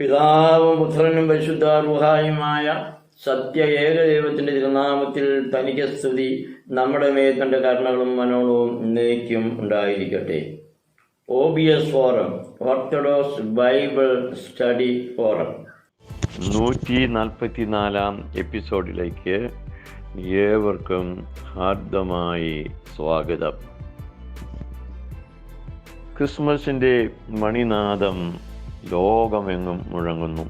പിതാവും പുത്രനും പരിശുദ്ധ റുഹായുമായ സത്യ ഏകദൈവത്തിന്റെ തിരുനാമത്തിൽ തനിക്ക് സ്തുതി. നമ്മുടെ മേൽ കരുണകളും മനോളവും നീക്കും ഉണ്ടായിരിക്കട്ടെ. O B S forum orthodox Bible study forum നൂറ്റി നാൽപ്പത്തി നാലാം എപ്പിസോഡിലേക്ക് ഏവർക്കും ഹാർദമായി സ്വാഗതം. ക്രിസ്മസിന്റെ മണിനാദം ലോകമെങ്ങും മുഴങ്ങുന്നു.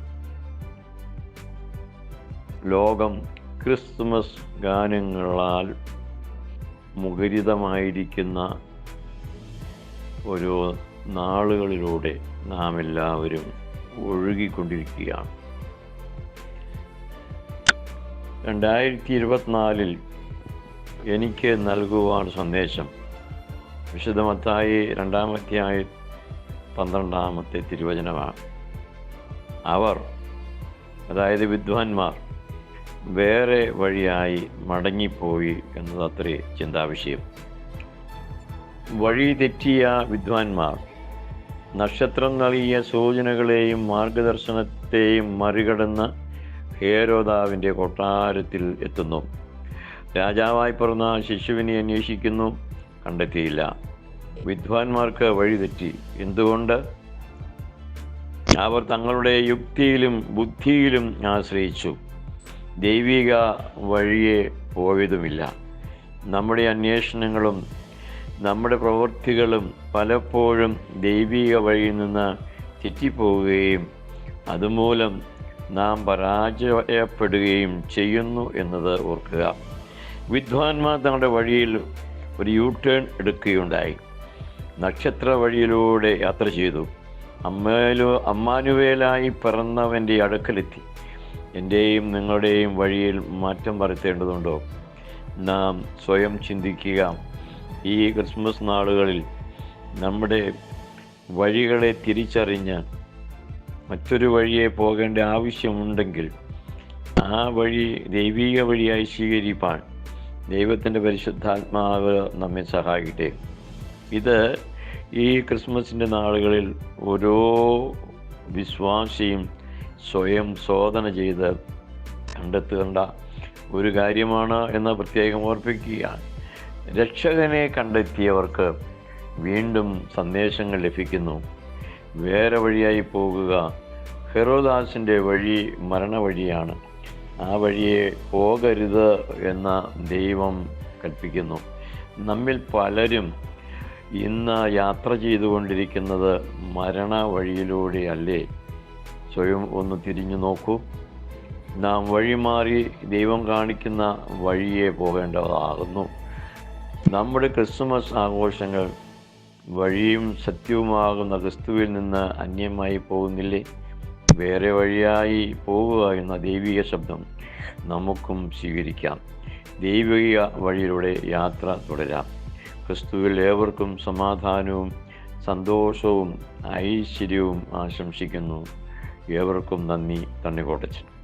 ലോകം ക്രിസ്മസ് ഗാനങ്ങളാൽ മുഖരിതമായിരിക്കുന്ന ഒരു നാളുകളിലൂടെ നാം എല്ലാവരും ഒഴുകിക്കൊണ്ടിരിക്കുകയാണ്. രണ്ടായിരത്തി ഇരുപത്തിനാലിൽ എനിക്ക് നൽകുവാൻ സന്ദേശം വിശുദ്ധമത്തായി രണ്ടാമത്തെയായി പന്ത്രണ്ടാമത്തെ തിരുവചനമാണ്. അവർ അതായത് വിദ്വാൻമാർ വേറെ വഴിയായി മടങ്ങിപ്പോയി എന്നതത്രേ ചിന്താവിഷയം. വഴി തെറ്റിയ വിദ്വാൻമാർ നക്ഷത്രം നൽകിയ സൂചനകളെയും മാർഗദർശനത്തെയും മറികടന്ന് ഹേരോദാവിന്റെ കൊട്ടാരത്തിൽ എത്തുന്നു. രാജാവായി പിറന്ന ശിശുവിനെ അന്വേഷിക്കുന്നു കണ്ടെത്തിയില്ല. വിദ്വാൻമാർക്ക് വഴിതെറ്റി. എന്തുകൊണ്ട്? അവർ തങ്ങളുടെ യുക്തിയിലും ബുദ്ധിയിലും ആശ്രയിച്ചു. ദൈവിക വഴിയെ പോയതുമില്ല. നമ്മുടെ അന്വേഷണങ്ങളും നമ്മുടെ പ്രവൃത്തികളും പലപ്പോഴും ദൈവിക വഴിയിൽ നിന്ന് തെറ്റിപ്പോവുകയും അതുമൂലം നാം പരാജയപ്പെടുകയും ചെയ്യുന്നു എന്നത് ഓർക്കുക. വിദ്വാൻമാർ തങ്ങളുടെ വഴിയിൽ ഒരു യൂ ടേൺ എടുക്കുകയുണ്ടായി. നക്ഷത്ര വഴിയിലൂടെ യാത്ര ചെയ്തു. അമ്മയിലു അമ്മാനുവേലായി പിറന്നവന്റെ അടുക്കലെത്തി. എന്റെയും നിങ്ങളുടെയും വഴിയിൽ മാറ്റം വരുത്തേണ്ടതുണ്ടോ? നാം സ്വയം ചിന്തിക്കുക. ഈ ക്രിസ്മസ് നാളുകളിൽ നമ്മുടെ വഴികളെ തിരിച്ചറിഞ്ഞ് മറ്റൊരു വഴിയെ പോകേണ്ട ആവശ്യമുണ്ടെങ്കിൽ ആ വഴി ദൈവിക വഴിയായി സ്വീകരിപ്പാൻ ദൈവത്തിന്റെ പരിശുദ്ധാത്മാവ് നമ്മെ സഹായിക്കട്ടെ. ഇത് ഈ ക്രിസ്മസിന്റെ നാളുകളിൽ ഓരോ വിശ്വാസിയും സ്വയം ശോധന ചെയ്ത് കണ്ടെത്തേണ്ട ഒരു കാര്യമാണ് എന്ന് പ്രത്യേകം ഓർപ്പിക്കുക രക്ഷകനെ കണ്ടെത്തിയവർക്ക് വീണ്ടും സന്ദേശങ്ങൾ ലഭിക്കുന്നു. വേറെ വഴിയായി പോകുക ഹെറോദാസിന്റെ വഴി മരണവഴിയാണ് ആ വഴിയെ പോകരുത് എന്ന ദൈവം കൽപ്പിക്കുന്നു. നമ്മിൽ പലരും ഇന്ന് യാത്ര ചെയ്തുകൊണ്ടിരിക്കുന്നത് മരണ വഴിയിലൂടെയല്ലേ? സ്വയം ഒന്ന് തിരിഞ്ഞു നോക്കൂ. നാം വഴിമാറി ദൈവം കാണിക്കുന്ന വഴിയെ പോകേണ്ടതാകുന്നു. നമ്മുടെ ക്രിസ്മസ് ആഘോഷങ്ങൾ വഴിയും സത്യവുമാകുന്ന ക്രിസ്തുവിൽ നിന്ന് അന്യമായി പോകുന്നില്ലേ? വേറെ വഴിയായി പോവുക എന്ന ദൈവിക ശബ്ദം നമുക്കും സ്വീകരിക്കാം. ദൈവിക വഴിയിലൂടെ യാത്ര തുടരാം. ക്രിസ്തുവിൽ ഏവർക്കും സമാധാനവും സന്തോഷവും ഐശ്വര്യവും ആശംസിക്കുന്നു. ഏവർക്കും നന്ദി തണ്ണിക്കോട്ടച്ചൻ